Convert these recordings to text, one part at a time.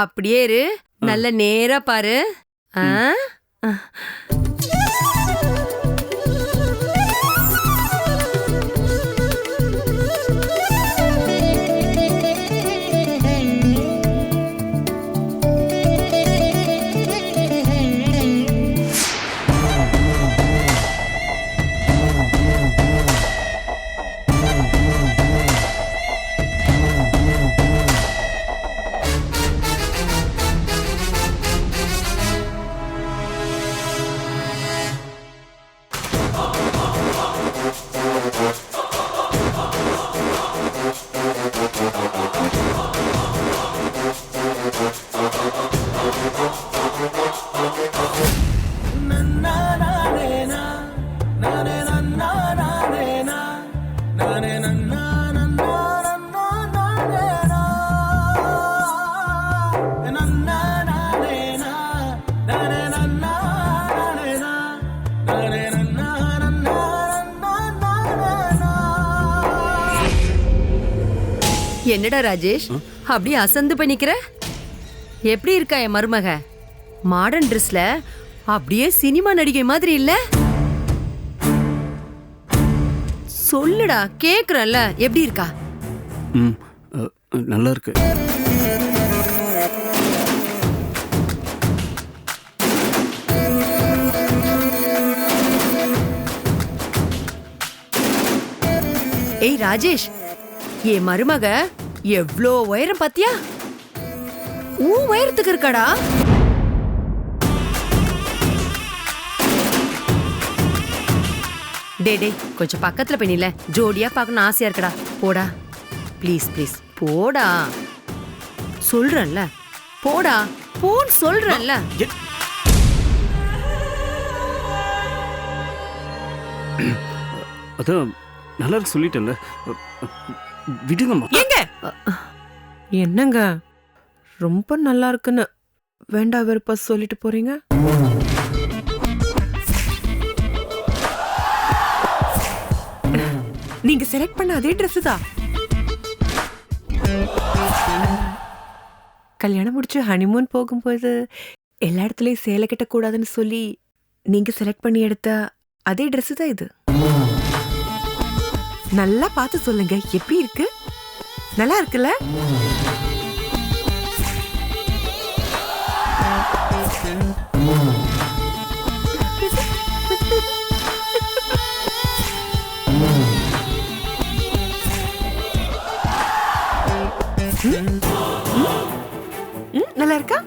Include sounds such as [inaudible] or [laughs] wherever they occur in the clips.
அப்படியே இரு. நல்ல நேரா பாரு. ஆ? என்னடா ராஜேஷ்? அப்படியே அசந்து போய் நிக்கிற? எப்படி இருக்கா என் மருமக? மாடர்ன் ட்ரெஸ்ல அப்படியே சினிமா நடிகை மாதிரி இல்ல? சொல்லுடா கேக்குறேன்ல எப்படி இருக்கா? நல்லா இருக்கு. ஏய் ராஜேஷ் என் மருமக எவ்ளோ உயரம் பாத்தியா? உன் உயரத்துக்கு இருக்காடா. டே டே கொஞ்சம் பக்கத்துல போய் நில்ல. ஜோடியா பார்க்கணும் ஆசையா இருக்கடா. போடா. ப்ளீஸ் ப்ளீஸ் போடா. சொல்றேன்ல. போடா. போன் சொல்றேன்ல. அதான் நல்லா இருக்கு சொல்லிட்டேன்ல. விடுங்கம்மா ஏங்க? என்னங்க? ரொம்ப நல்லா இருக்குன்னு வேண்டா வெறுப்பா சொல்லிட்டு போறீங்க? நீங்க செலக்ட் பண்ண அதே Dress தான் கல்யாணம் முடிச்சு ஹனிமூன் போகும்போது எல்லா இடத்துலயும் சேலை கட்ட கூடாதுன்னு சொல்லி நீங்க செலக்ட் பண்ணி எடுத்த அதே Dress தான் இது. நல்லா பார்த்து சொல்லுங்க. எப்படி இருக்கு? நல்லா இருக்குல்ல? ம், நல்லா இருக்கா?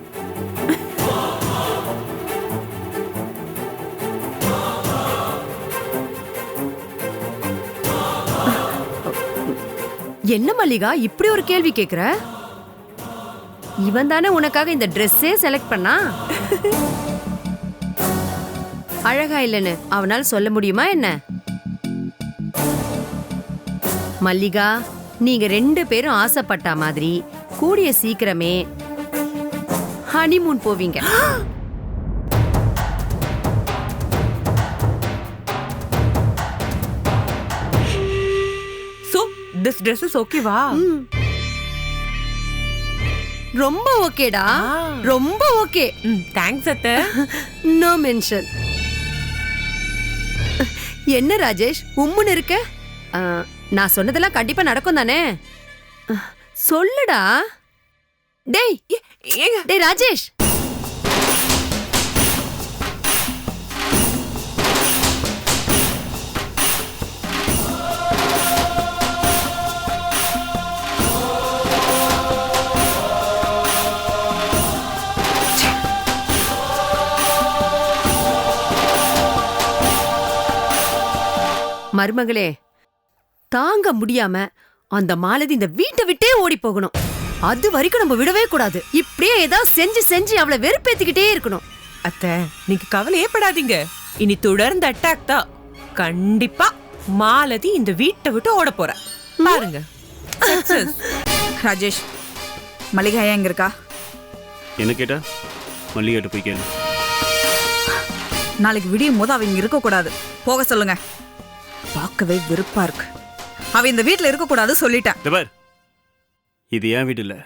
என்ன மல்லிகா இப்படி ஒரு கேள்வி கேக்குற? இவன் தானே உனக்காக இந்த ட்ரெஸ்ஸே செலக்ட் பண்ணா? அழகா இல்லைன்னு அவனால் சொல்ல முடியுமா என்ன? மல்லிகா நீங்க ரெண்டு பேரும் ஆசைப்பட்ட மாதிரி கூடிய சீக்கிரமே ஹனிமூன் போவீங்க. திஸ் Dress இஸ் ஓகேவா ரொம்ப ஓகேடா ரொம்ப ஓகே தேங்க்ஸ் அத்தை. [laughs] நோ மென்ஷன் என்ன ராஜேஷ்? உம்முன்னு இருக்க? நான் சொன்னதெல்லாம் கண்டிப்பா நடக்கும் தானே? சொல்லுடா. டேய் டேய் ராஜேஷ். மருமகளே. தாங்க முடியாம அந்த மாலதி இந்த வீட்டை விட்டே ஓடி போகணும். அது வரைக்கும் நம்ம விடவே கூடாது. இப்படியே ஏதாவது செஞ்சு செஞ்சு அவளை வெறுப்பேத்திக்கிட்டே இருக்கணும். அத்தை நீங்க கவலையே படாதீங்க. இனி தொடர்ந்து அட்டாக் தான். கண்டிப்பா மாலதி இந்த வீட்டை விட்டு ஓட போற. பாருங்க. ராஜேஷ் மளிகை எங்க இருக்கா? என்ன கேட்டா? மல்லிகாட்ட போய் கேளு. நாளைக்கு விடியும் போது அவ இங்க இருக்க கூடாது போக சொல்லுங்க. பார்க்கவே வெறுப்பா இருக்கு. அவ இந்த வீட்ல இருக்க கூடாது சொல்லிட்டேன் பார். இது என் வீடு இல்லை.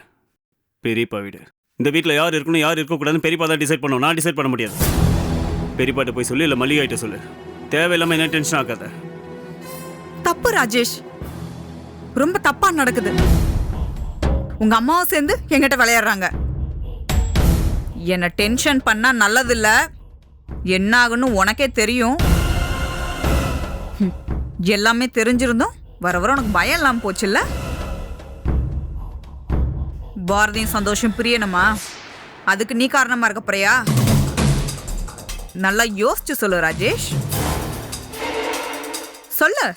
பெரியப்பா வீடு. இந்த வீட்டில் யார் இருக்கணும் யார் இருக்கக்கூடாதுன்னு பெரியப்பா தான் டிசைட் பண்ணும். நான் டிசைட் பண்ண முடியாது. பெரியப்பாட்ட போய் சொல்லு இல்லை மல்லிகாயிட்ட சொல்லு. தேவையில்லாமல் என்ன டென்ஷன் ஆக்காத. தப்பு ராஜேஷ். ரொம்ப தப்பா நடக்குது. உங்க அம்மாவும் சேர்ந்து என்கிட்ட விளையாடுறாங்க. என்ன டென்ஷன் பண்ணா நல்லதில்ல. என்ன ஆகுன்னு உனக்கே தெரியும். எல்லாமே தெரிஞ்சிருந்தும் வர வர உனக்கு பயம் இல்லாமல் போச்சுல்ல? பாரதியும் சந்தோஷம் பிரியணுமா? அதுக்கு நீ காரணமா இருக்க போறியா? நல்லா யோசிச்சு சொல்லு ராஜேஷ். சொல்லு.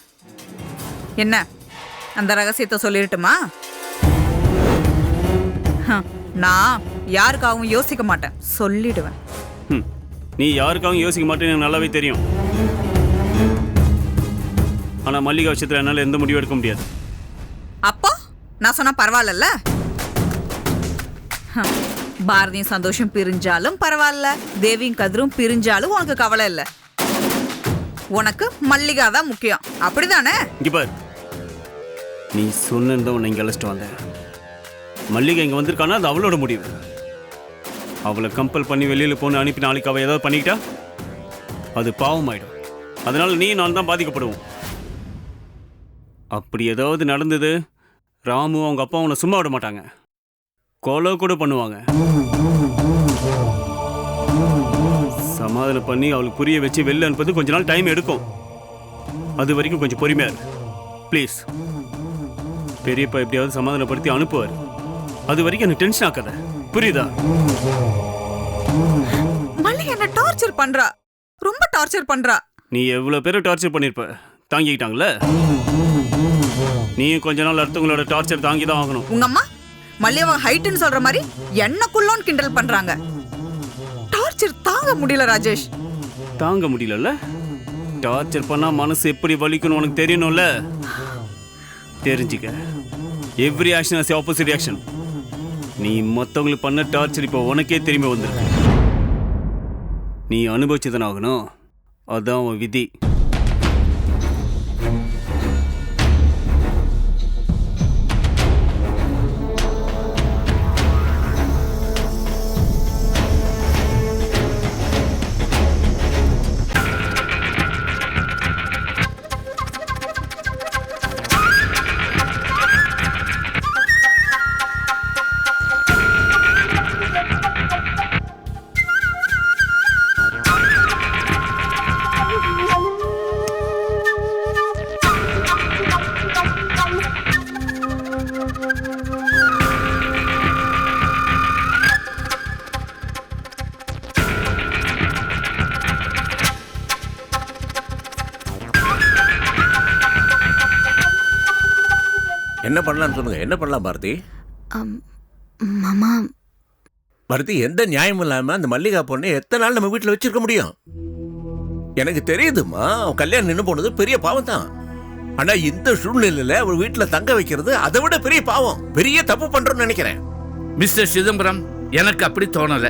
என்ன? அந்த ரகசியத்தை சொல்லிடட்டுமா? நான் யாருக்காகவும் யோசிக்க மாட்டேன். சொல்லிடுவேன். ம். நீ யாருக்காகவும் யோசிக்க மாட்டேன்னு நல்லாவே தெரியும். ஆனால் மல்லிகா விஷயத்தில் என்னால் எந்த முடிவும் எடுக்க முடியாது. அப்போ நான் சொன்னா பரவாயில்லல்ல? பாரதியும் சந்தோஷம் பிரிஞ்சாலும் பரவாயில்ல. தேவியும் கதிரும் பிரிஞ்சாலும் உனக்கு கவலை இல்லை. உனக்கு மல்லிகா தான் முக்கியம். அப்படிதானே? இங்கே பார். நீ சொன்னதான் உன்னை இங்கே அழைச்சிட்டு வந்தேன். மல்லிகை இங்கே வந்திருக்கானா? அது அவளோட முடிவு. அவளை கம்பல் பண்ணி வெளியில் போன்னு அனுப்பி நாளைக்கு அவள் ஏதாவது பண்ணிக்கிட்டா? அது பாவமாயிடும். அதனால நீ நான் தான் பாதிக்கப்படுவோம். அப்படி ஏதாவது நடந்தது ராமு அவங்க அப்பா உன்னை சும்மா விட மாட்டாங்க. கொலை கூட பண்ணுவாங்க. சமாதானம் பண்ணி அவளுக்கு புரிய வச்சு வெளில அனுப்புறது கொஞ்ச நாள் டைம் எடுக்கும். அது வரைக்கும் கொஞ்சம் பொறுமையா இரு. ப்ளீஸ் பெரியப்பா எப்படியாவது சமாதானப்படுத்தி அனுப்புவார். அது வரைக்கும் எனக்கு டென்ஷன் ஆக்காத. புரியுதா? மல்லிகா என்ன டார்ச்சர் பண்றா. ரொம்ப டார்ச்சர் பண்றா. நீ எவ்வளோ பேரை டார்ச்சர் பண்ணியிருப்ப தாங்கிக்கிட்டாங்கல்ல நீயும் கொஞ்ச நாள் அடுத்தவங்களோட டார்ச்சர் தாங்கி தான் ஆகணும். உங்க அம்மா மல்லிகாவை ஹைட்டுன்னு சொல்ற மாதிரி என்னக்குள்ளோன்னு கிண்டல் பண்றாங்க. டார்ச்சர் தாங்க முடியல ராஜேஷ். தாங்க முடியலல்ல? டார்ச்சர் பண்ணா மனசு எப்படி வலிக்கணும் உனக்கு தெரியணும்ல? தெரிஞ்சுக்க. Every action as opposite action நீ மற்றவங்களுக்கு பண்ண டார்ச்சர் இப்போ உனக்கே திரும்பி வந்திருக்கு. நீ அனுபவிச்சுதானே ஆகணும்? அதான் உன் விதி. என்ன பண்ணலாம்னு சொல்லுங்க. என்ன பண்ணலாம் பாரதி? அம், மாமா. பாரதி எந்த நியாயமும் இல்லாம அந்த மல்லிகா பொண்ணை எத்தனை நாள் நம்ம வீட்டில் வச்சிருக்க முடியும்? எனக்கு தெரியுதுமா அவன் கல்யாணம் நின்று போனது பெரிய பாவம் தான் ஆனா இந்த சூழ்நிலையில அவள் வீட்டில் தங்க வைக்கிறது அதை விட பெரிய பாவம். பெரிய தப்பு பண்றோம்னு நினைக்கிறேன். மிஸ்டர் சிதம்பரம் எனக்கு அப்படி தோணல.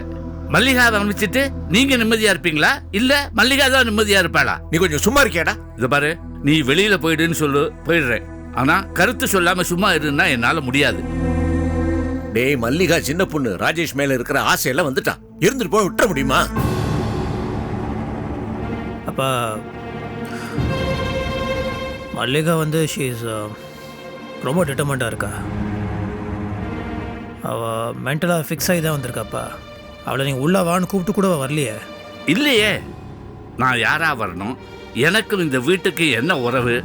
மல்லிகாவை அனுப்பிச்சிட்டு நீங்க நிம்மதியா இருப்பீங்களா? இல்ல மல்லிகா தான் நிம்மதியா இருப்பாளா? நீ கொஞ்சம் சும்மா இருக்கியாடா? இத பாரு நீ வெளியில போயிடுன்னு சொல்லு போயிடுறேன். ஆனா கருத்து சொல்லாம சும்மா இருன்னா என்னால முடியாது. டேய் மல்லிகா சின்ன பொண்ணு. ராஜேஷ் மேல இருக்கிற ஆசையெல்லாம் வந்துட்டான் இருந்துட்டு போய் விட்டுற முடியுமா? அப்பா மல்லிகா வந்து ஷீஸ் ரொம்ப டிட்டர்மெண்ட்டாக இருக்கா? அவள் மென்டலாக ஃபிக்ஸ் ஆகி தான் வந்திருக்காப்பா. அவளை நீங்கள் உள்ள வான்னு கூப்பிட்டு கூட வரலையே. இல்லையே. நான் யாரா வரணும்? எனக்கும் இந்த வீட்டுக்கு என்ன உறவு?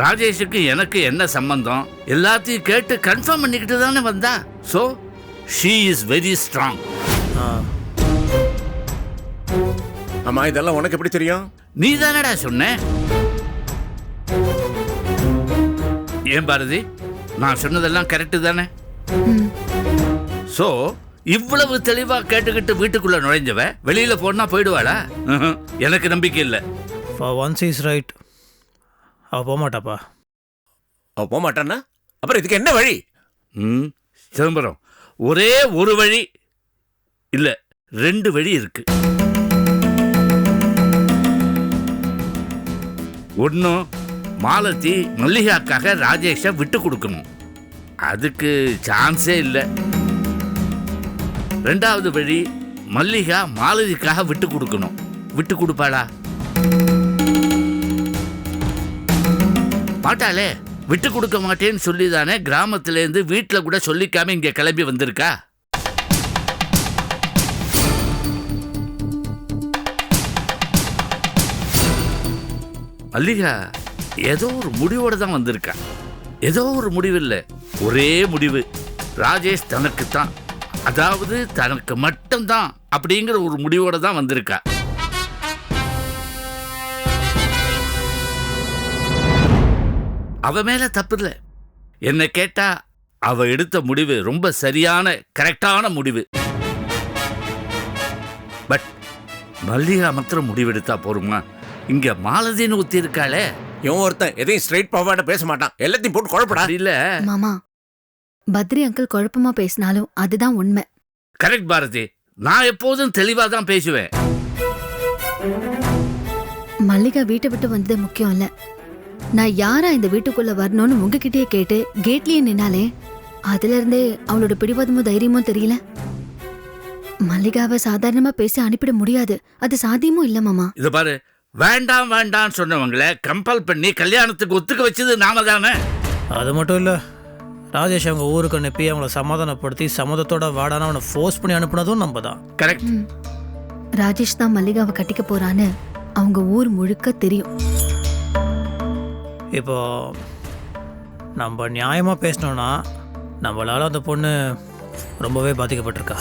ராஜேஷுக்கு எனக்கு என்ன சம்பந்தம்? எல்லாத்தையும் கேட்டு கன்ஃபார்ம் பண்ணிக்கிட்டு தானே வந்தா? So she is very strong ஆமா இதெல்லாம் உனக்கு எப்படி தெரியும்? நீ தானடா சொன்ன? ஏன் பாரதி? நான் சொன்னதெல்லாம் கரெக்டு தானே? சோ இவ்வளவு தெளிவா கேட்டுக்கிட்டு வீட்டுக்குள்ள நுழைஞ்சவ வெளியில போனா போயிடுவாளா. [laughs] எனக்கு நம்பிக்கை இல்லை. ஃபார் ஒன்ஸ் இஸ் ரைட் அவள் போக மாட்டாப்பா அவ போக மாட்டான்னா அப்புறம் இதுக்கு என்ன வழி? ம் சிதம்பரம் ஒரே ஒரு வழி இல்ல ரெண்டு வழி இருக்கு. ஒன்றும் மாலதி மல்லிகாக்காக ராஜேஷை விட்டு கொடுக்கணும். அதுக்கு சான்ஸே இல்லை. ரெண்டாவது வழி மல்லிகா மாலதிக்காக விட்டு கொடுக்கணும். விட்டு கொடுப்பாளா? பாட்டாலே விட்டு கொடுக்க மாட்டேன்னு சொல்லி தானே கிராமத்திலேருந்து வீட்டில் கூட சொல்லிக்காம இங்கே கிளம்பி வந்திருக்கா? மல்லிகா ஏதோ ஒரு முடிவோட தான் வந்திருக்கா. ஏதோ ஒரு முடிவு இல்லை ஒரே முடிவு. ராஜேஷ் தனக்கு தான் அதாவது தனக்கு மட்டும்தான் அப்படிங்கிற ஒரு முடிவோட தான் வந்திருக்கா. அவ மேல தப்பு இல்லை. என்னை கேட்டா அவ எடுத்த முடிவு ரொம்ப சரியான கரெக்டான முடிவு. பட் மல்லிகா மாத்திரம் முடிவெடுத்தா போருமா? இங்க மாலதின்னு ஊத்தி இருக்காளே. இவன் ஒருத்தன் எதையும் ஸ்ட்ரைட் ஃபார்வர்டா பேச மாட்டான். எல்லாத்தையும் போட்டு குழப்படா. அப்படி இல்ல. மாமா பத்ரி அங்கிள் குழப்பமா பேசினாலும் அதுதான் உண்மை. கரெக்ட் பாரதி. நான் எப்போதும் தெளிவா தான் பேசுவேன். மல்லிகா வீட்டை விட்டு வந்தது முக்கியம் இல்ல. நான் யாரா இந்த வீட்டுக்குள்ள வரணும்னு உங்ககிட்டயே கேட்டு கேட்லயே நின்னாலே அதுல இருந்தே அவளோட பிடிவாதமும் தைரியமும் தெரியல. மல்லிகாவை சாதாரணமா பேசி அனுப்பிட முடியாது. அது சாத்தியமும் இல்ல மாமா. இது பாரு. வேண்டாம் வேண்டாம்னு சொன்னவங்கள கம்பல் பண்ணி கல்யாணத்துக்கு ஒத்துக்க வச்சது நாம தானே? அது மட்டும் இல்லை. ராஜேஷ் அவங்க ஊருக்கு அனுப்பி அவங்கள சமாதானப்படுத்தி சம்மதத்தோட வாடான அவனை ஃபோர்ஸ் பண்ணி அனுப்புனதும் நம்ம தான் கரெக்ட். ராஜேஷ் தான் மல்லிகாவை கட்டிக்க போறான்னு அவங்க ஊர் முழுக்க தெரியும். இப்போ நம்ம நியாயமாக பேசினோன்னா நம்மளால் அந்த பொண்ணு ரொம்பவே பாதிக்கப்பட்டிருக்கா.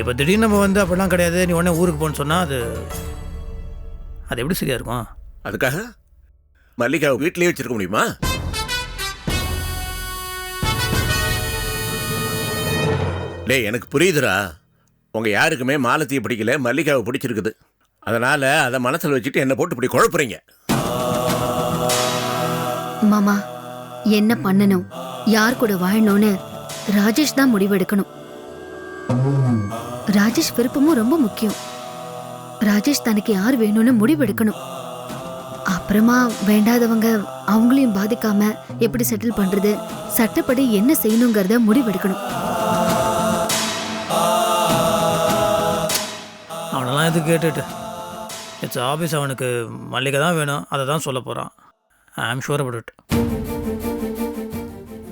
இப்போ திடீர்னு நம்ம வந்து அப்படிலாம் கிடையாது. நீ உடனே ஊருக்கு போன்னு சொன்னால் அது அது எப்படி சரியாக இருக்கும்? அதுக்காக மல்லிகாவை வீட்லேயே வச்சிருக்க முடியுமா? டேய் எனக்கு புரியுதுடா. உங்கள் யாருக்குமே மாலத்தியை பிடிக்கல மல்லிகாவை பிடிச்சிருக்குது. அதனால அதை மனசுல வச்சுட்டு என்ன போட்டு இப்படி குழப்புறீங்க. மாமா என்ன பண்ணணும்? யார் கூட வாழணும்னு ராஜேஷ் தான் முடிவெடுக்கணும். ராஜேஷ் விருப்பமும் ரொம்ப முக்கியம். ராஜேஷ் தனக்கு யார் வேணும்னு முடிவெடுக்கணும். அப்புறமா வேண்டாதவங்க அவங்களையும் பாதிக்காம எப்படி செட்டில் பண்றது சட்டப்படி என்ன செய்யணுங்கிறத முடிவெடுக்கணும். அவனெல்லாம் எது கேட்டுட்டு? இட்ஸ் ஆபீஸ் அவனுக்கு மல்லிகை தான் வேணும். அதை தான் சொல்ல போகிறான் ஐ ஆம் ஷூர் அபவுட் இட்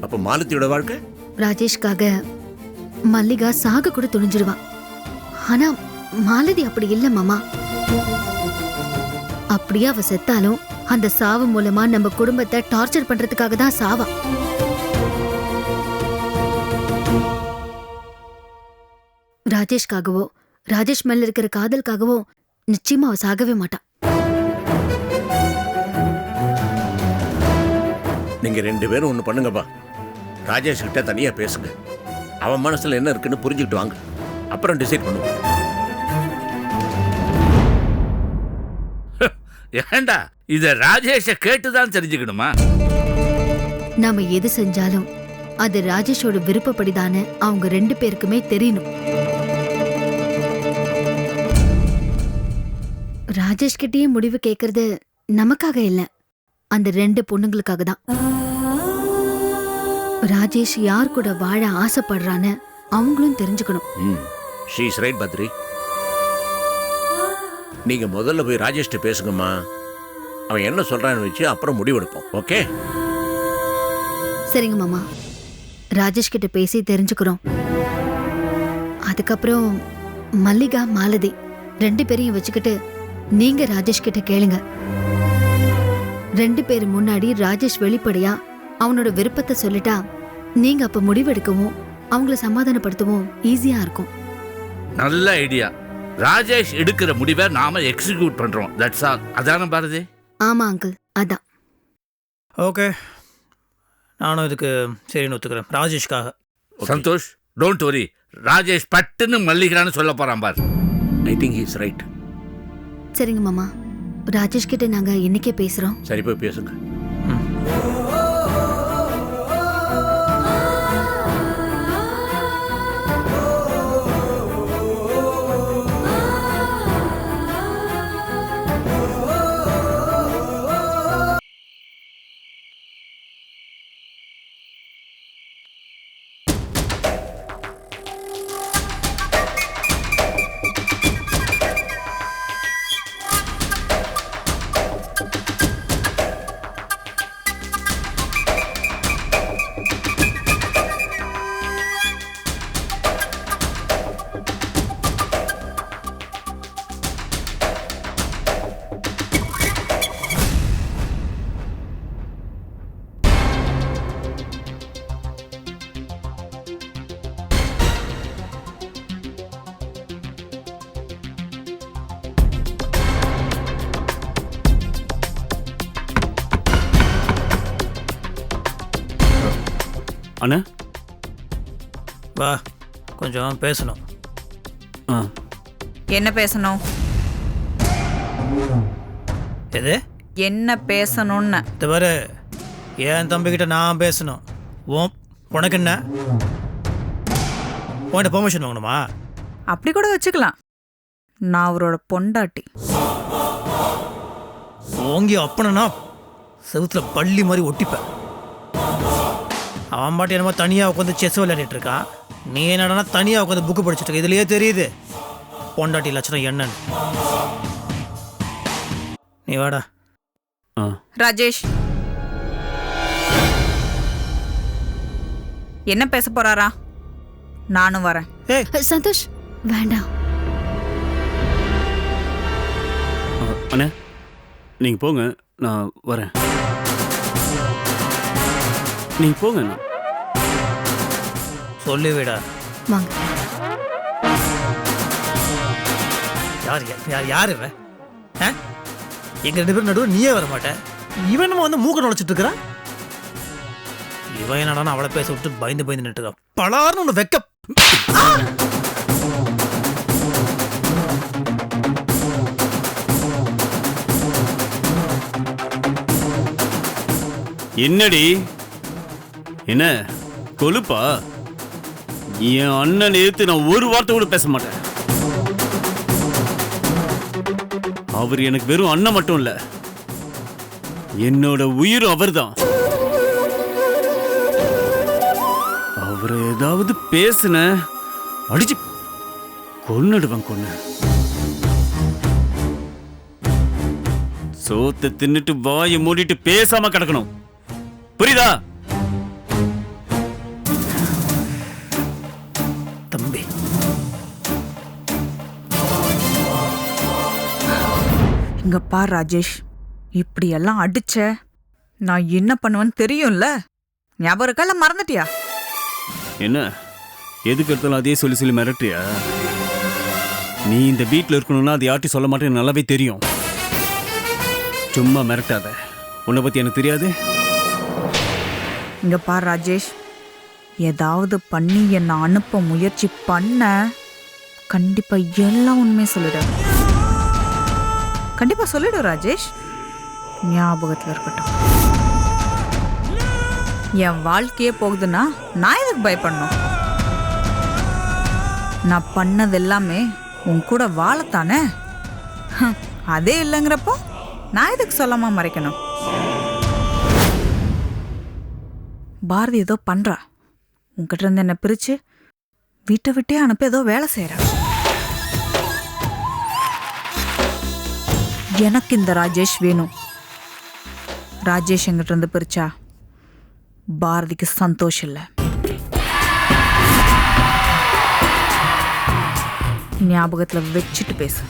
அப்ப மாலத்தியோட வாழ்க்கை? ராஜேஷ்காக மல்லிகா சாக கூட துணிஞ்சிடுவா. ஆனா மாலதி அப்படி இல்ல மாமா. அப்படியே அவ செத்தாலும் அந்த சாவு மூலமா நம்ம குடும்பத்தை டார்ச்சர் பண்றதுக்காக தான் சாவா. ராஜேஷ்காகவோ ராஜேஷ் மேல இருக்கிற காதலுக்காகவோ நிச்சயமா அவ சாகவே மாட்டா. நீங்க ரெண்டு பேரும் ஒன்று பண்ணுங்கப்பா ராஜேஷ் கிட்ட தனியா பேசுங்க. அவன் மனசுல என்ன இருக்குன்னு புரிஞ்சுக்கிட்டு வாங்க. அப்புறம் டிசைட் பண்ணுவோம். [laughs] ஏண்டா இத ராஜேஷ கேட்டு தான் தெரிஞ்சுக்கணுமா? நாம எது செஞ்சாலும் அது ராஜேஷோட விருப்பப்படிதானே அவங்க ரெண்டு பேருக்குமே தெரியணும். ராஜேஷ் கிட்டயே முடிவு கேக்குறது நமக்காக இல்ல. அந்த ரெண்டு பொண்ணுங்களுக்காக தான். ராஜேஷ் யார் கூட வாழ ஆசைப்படுறான்னு அவங்களும் தெரிஞ்சுக்கணும். She's right Badri. நீங்க முதல்ல போய் ராஜேஷ்ட பேசுங்கம்மா. அவன் என்ன சொல்றான்னு வச்சு அப்புறம் முடிவெடுப்போம். ஓகே? சரிங்க மாமா. ராஜேஷ் கிட்ட பேசி தெரிஞ்சுக்கிறோம். அதுக்கப்புறம் மல்லிகா மாலதி ரெண்டு பேரையும் வச்சுக்கிட்டு நீங்க ராஜேஷ் கிட்ட கேளுங்க. ரெண்டு பேர் முன்னாடி ராஜேஷ் வெளிப்படையா அவனோட விருப்பத்தை சொல்லிட்டா நீங்க அப்ப முடிவெடுக்கவும் அவங்கள சமாதானப்படுத்தவும் ஈஸியா இருக்கும். நல்ல ஐடியா ராஜேஷ் எடுக்கிற முடிவை நாம எக்ஸிக்யூட் பண்றோம். தட்ஸ் ஆல் அதான பாரதி? ஆமா அங்கிள் அதான். ஓகே நானும் இதுக்கு சரின்னு ஒத்துக்கிறேன். ராஜேஷ்காக. சந்தோஷ் டோன்ட் வரி ராஜேஷ் பட்டுன்னு மல்லிகான்னு சொல்ல போறான் பார். ஐ திங்க் ஹீஸ் ரைட் சரிங்க மாமா. ராஜேஷ் கிட்ட நாங்க இன்னைக்கே பேசுறோம். சரி போய் பேசுங்க. அண்ணா? வா கொஞ்சம் பேசணும். ஆ. என்ன பேசணும்? எது? என்ன பேசணும்னு. இந்த பாரு என் தம்பிக்கிட்ட நான் பேசணும். உன் உனக்கு என்ன? உன்கிட்ட பெர்மிஷன் வாங்கணுமா? அப்படி கூட வச்சுக்கலாம். நான் அவரோட பொண்டாட்டி. ஓங்கி அப்பனா செவுத்துல பள்ளி மாதிரி ஒட்டிப்பேன். அவன் பாட்டு என்னமோ தனியாக உட்காந்து செஸ் விளையாடிட்டு இருக்கான் நீ என்னடனா தனியாக உட்காந்து புக்கு படிச்சுட்டு இருக்க. இதுலயே தெரியுது. பொண்டாட்டி லட்சணம் என்னன்னு. நீ வாடா. ஆ. ராஜேஷ். என்ன பேச போறாரா? நானும் வரேன். ஏய். சந்தோஷ் வேண்டாம். அண்ணே நீங்கள் போங்க. நான் வரேன். நீங்கள் போங்க அண்ணா சொல்லி விடா வாங்க. யார் யா- யார் யார் இவன்? ஆ? எங்க ரெண்டு பேரும் நடுவில் நீயே வர மாட்டேன் இவன் நம்ம வந்து மூக்க நுழைச்சிட்டு இருக்கிறான் இவன் என்னடா அவளை பேச விட்டு பயந்து பயந்து நின்றுருக்கான் பலார்னு ஒன்று வெக்க என்னடி? என்ன? கொழுப்பா? என் அண்ணன் எடுத்து நான் ஒரு வார்த்தை கூட பேச மாட்டேன். அவர் எனக்கு வெறும் அண்ணன் மட்டும் இல்ல என்னோட உயிரும் அவர்தான். அவர் ஏதாவது பேசுன அடிச்சு கொன்னுடுவேன் கொன்னு. சோத்தை தின்னுட்டு வாயை மூடிட்டு பேசாம கிடக்கணும். புரியுதா? இங்க பார் ராஜேஷ்? இப்படி எல்லாம் அடிச்ச நான் என்ன பண்ணுவேன்னு தெரியும்ல? ஞாபகம் இருக்கா? இல்ல மறந்துட்டியா? என்ன? எதுக்கு எடுத்தாலும் அதே சொல்லி சொல்லி மிரட்டுறியா? நீ இந்த வீட்டில் இருக்கணும்னா அது யார்ட்டையும் சொல்ல மாட்டேன்னு நல்லாவே தெரியும். சும்மா மிரட்டாத. உன்னை பத்தி எனக்கு தெரியாது? இங்க பார் ராஜேஷ் ஏதாவது பண்ணி என்னை அனுப்ப முயற்சி பண்ண கண்டிப்பா எல்லாம் உண்மையை சொல்லிடு கண்டிப்பாக சொல்லிடு ராஜேஷ். ஞாபகத்தில் இருக்கட்டும். என் வாழ்க்கையே போகுதுன்னா நான் எதுக்கு பயப்படணும்? நான் பண்ணது எல்லாமே உன் கூட வாழத்தானே? அதே இல்லைங்கிறப்போ நான் எதுக்கு சொல்லாமல் மறைக்கணும்? பாரதி ஏதோ பண்ணுறா உங்ககிட்ட இருந்து என்னை பிரித்து வீட்டை விட்டே அனுப்ப ஏதோ வேலை செய்கிறா எனக்கு இந்த ராஜேஷ் வேணும். ராஜேஷ் எங்கிட்ட இருந்து பிரிச்சா பாரதிக்கு சந்தோஷம் இல்லை. ஞாபகத்தில் வச்சுட்டு பேசு.